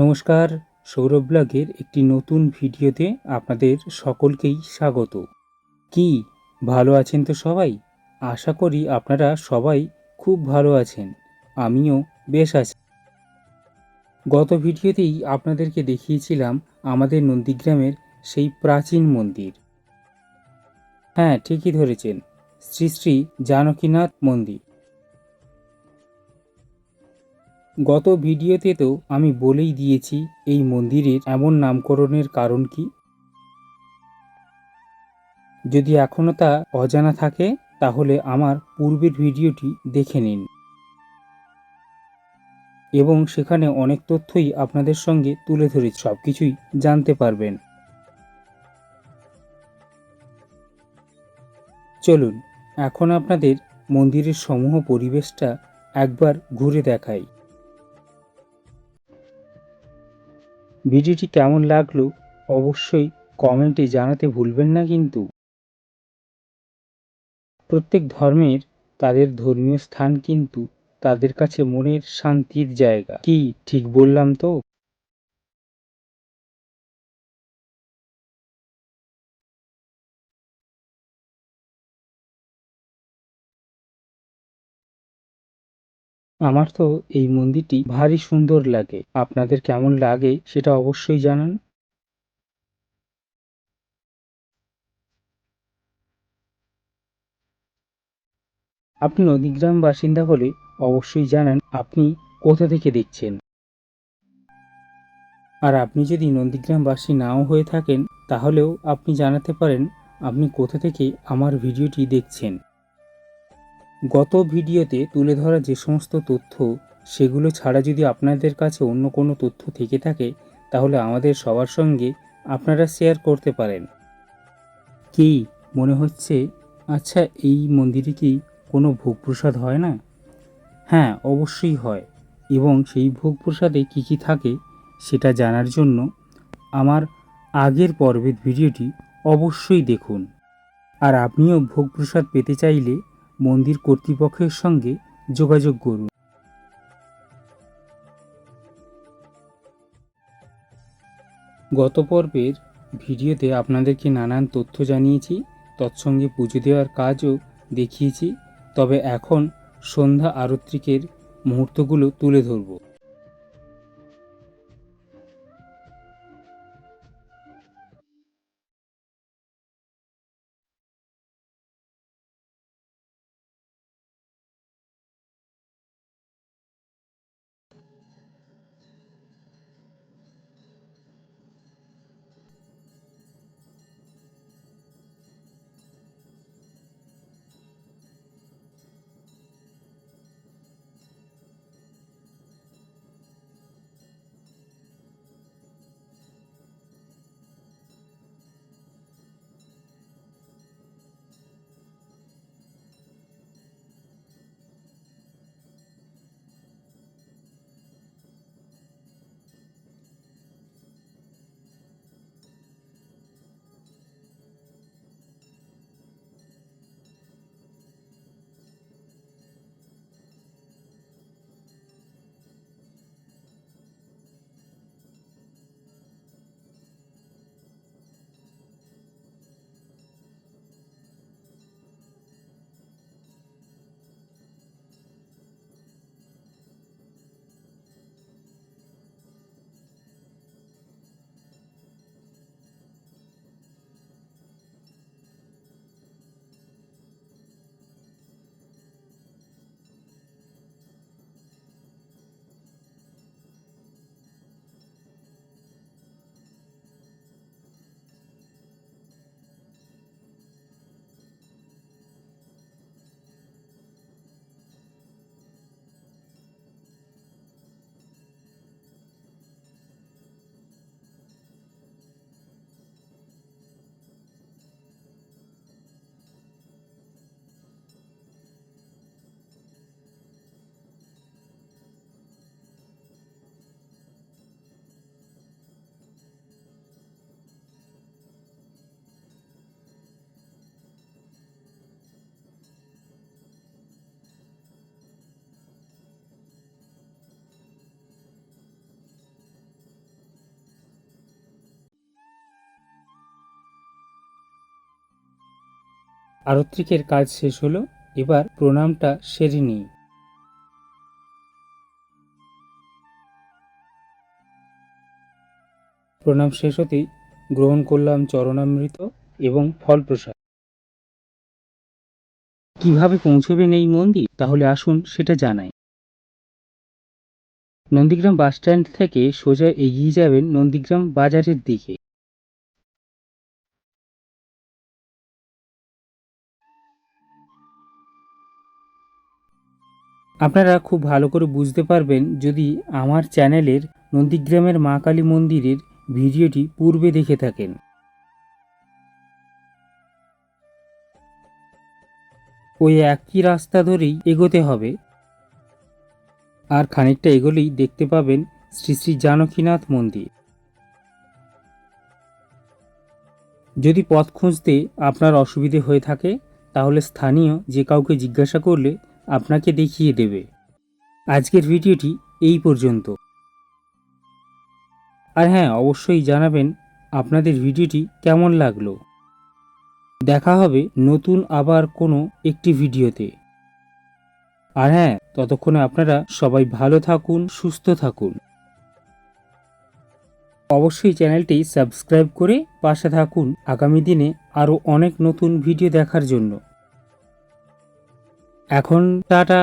নমস্কার, সৌরভ ব্লগের একটি নতুন ভিডিওতে আপনাদের সকলকেই স্বাগত। কি, ভালো আছেন তো সবাই? আশা করি আপনারা সবাই খুব ভালো আছেন, আমিও বেশ আছি। গত ভিডিওতেই আপনাদেরকে দেখিয়েছিলাম আমাদের নন্দীগ্রামের সেই প্রাচীন মন্দির। হ্যাঁ ঠিকই ধরেছেন। শ্রী শ্রী জানকীনাথ মন্দির। গত ভিডিওতে তো আমি বলেই দিয়েছি, এই মন্দিরের এমন নামকরণের কারণ কি? যদি এখনও তা অজানা থাকে, তাহলে আমার পূর্বের ভিডিওটি দেখে নিন। এবং সেখানে অনেক তথ্যই আপনাদের সঙ্গে তুলে ধরে সব কিছুই জানতে পারবেন। চলুন, এখন আপনাদের মন্দিরের সমূহ পরিবেশটা একবার ঘুরে দেখাই। ভিডিওটি কেমন লাগল অবশ্যই কমেন্টে জানাতে ভুলবেন না কিন্তু। প্রত্যেক ধর্মের তাদের ধর্মীয় স্থান কিন্তু তাদের কাছে মনের শান্তির জায়গা। কি, ঠিক বললাম তো? আমার তো এই মন্দিরটি ভারী সুন্দর লাগে। আপনাদের কেমন লাগে সেটা অবশ্যই জানান। আপনি নদীগ্রাম বাসিন্দা হলে অবশ্যই জানান আপনি কোথা থেকে দেখছেন। আর আপনি যদি নন্দীগ্রামবাসী নাও হয়ে থাকেন, তাহলেও আপনি জানাতে পারেন আপনি কোথা থেকে আমার ভিডিওটি দেখছেন। গত ভিডিওতে তুলে ধরা যে সমস্ত তথ্য, সেগুলো ছাড়া যদি আপনাদের কাছে অন্য কোনো তথ্য থেকে থাকে, তাহলে আমাদের সবার সঙ্গে আপনারা শেয়ার করতে পারেন। কি মনে হচ্ছে? আচ্ছা এই মন্দিরে কি কোনো ভোগ প্রসাদ হয় না? হ্যাঁ অবশ্যই হয়। এবং সেই ভোগ প্রসাদে কী কী থাকে, সেটা জানার জন্য আমার আগের পর্বের ভিডিওটি অবশ্যই দেখুন। আর আপনিও ভোগ প্রসাদ পেতে চাইলে মন্দির কর্তৃপক্ষের সঙ্গে যোগাযোগ করুন। গত পর্বের ভিডিওতে আপনাদেরকে নানান তথ্য জানিয়েছি, তৎসঙ্গে পুজো দেওয়ার কাজও দেখিয়েছি, তবে এখন সন্ধ্যা আরত্রিকের মুহূর্তগুলো তুলে ধরব। আরত্রিকের কাজ শেষ হলো, এবার প্রণামটা সেরে নিই। প্রণাম শেষ হতেই গ্রহণ করলাম চরণামৃত এবং ফল প্রসাদ কীভাবে পৌঁছবেন এই মন্দির? তাহলে আসুন, সেটা জানাই। নন্দীগ্রাম বাসস্ট্যান্ড থেকে সোজা এগিয়ে যাবেন নন্দীগ্রাম বাজারের দিকে। আপনারা খুব ভালো করে বুঝতে পারবেন যদি আমার চ্যানেলের নন্দীগ্রামের মা কালী মন্দিরের ভিডিওটি পূর্বে দেখে থাকেন। ওই একই রাস্তা ধরেই এগোতে হবে। আর খানিকটা এগোলেই দেখতে পাবেন শ্রী শ্রী জানকীনাথ মন্দির। যদি পথ খুঁজতে আপনার অসুবিধে হয়ে থাকে, তাহলে স্থানীয় যে কাউকে জিজ্ঞাসা করলে আপনাকে দেখিয়ে দেবে। আজকের ভিডিওটি এই পর্যন্ত। আর হ্যাঁ অবশ্যই জানাবেন আপনাদের ভিডিওটি কেমন লাগল। দেখা হবে নতুন আবার কোনো একটি ভিডিওতে। আর হ্যাঁ ততক্ষণে আপনারা সবাই ভালো থাকুন, সুস্থ থাকুন। অবশ্যই চ্যানেলটি সাবস্ক্রাইব করে পাশে থাকুন। আগামী দিনে আরও অনেক নতুন ভিডিও দেখার জন্য। এখন টাটা।